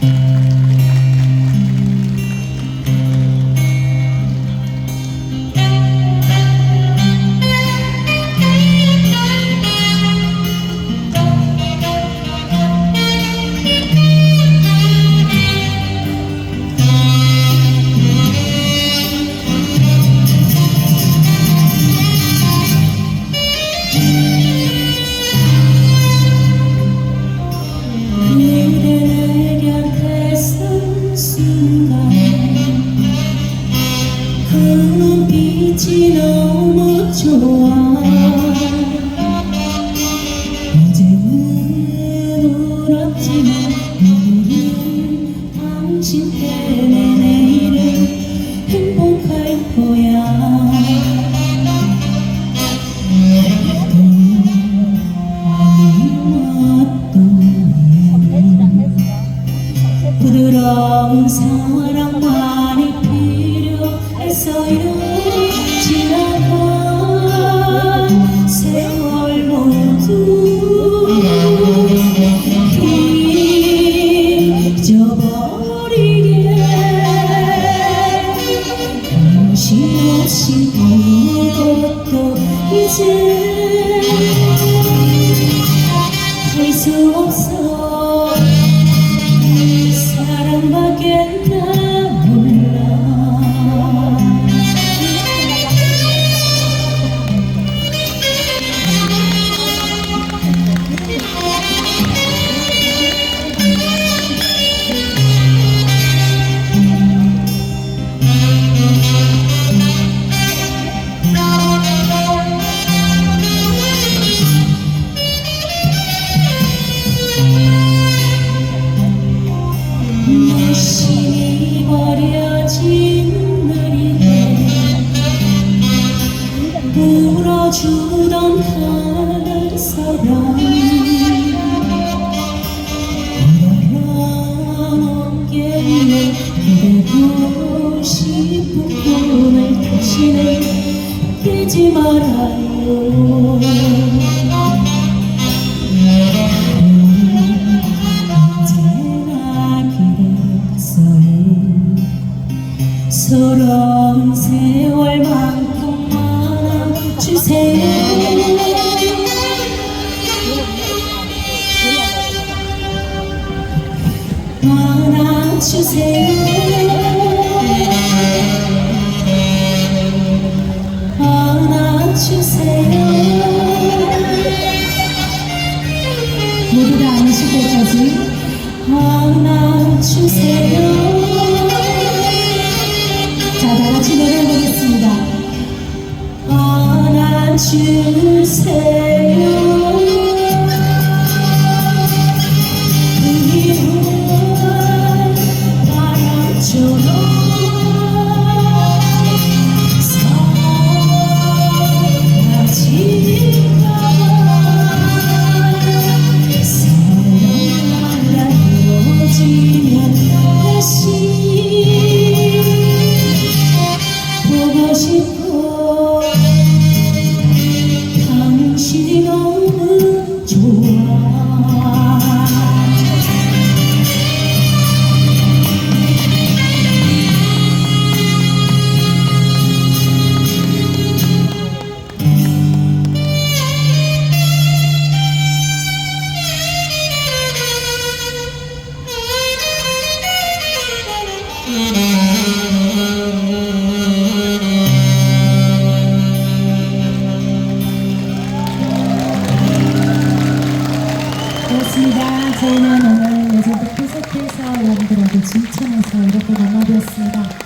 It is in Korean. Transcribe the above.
Mm-hmm. 부드러운 사랑만이 필요했어요 지나간 세월 모두 잊어버리게. 정신없이 아무것도 이제 무심히 버려진 날이네. 울어주던 한 사람 서러운 세월만큼만 주세요. 안아주세요. 안아주세요. 모두 다 안으실 때까지 안아주세요 안아주세 반갑습니다. 저희는 오늘 예전부터 계속해서 여러분들에게 칭찬해서 이렇게 만나뵙습니다.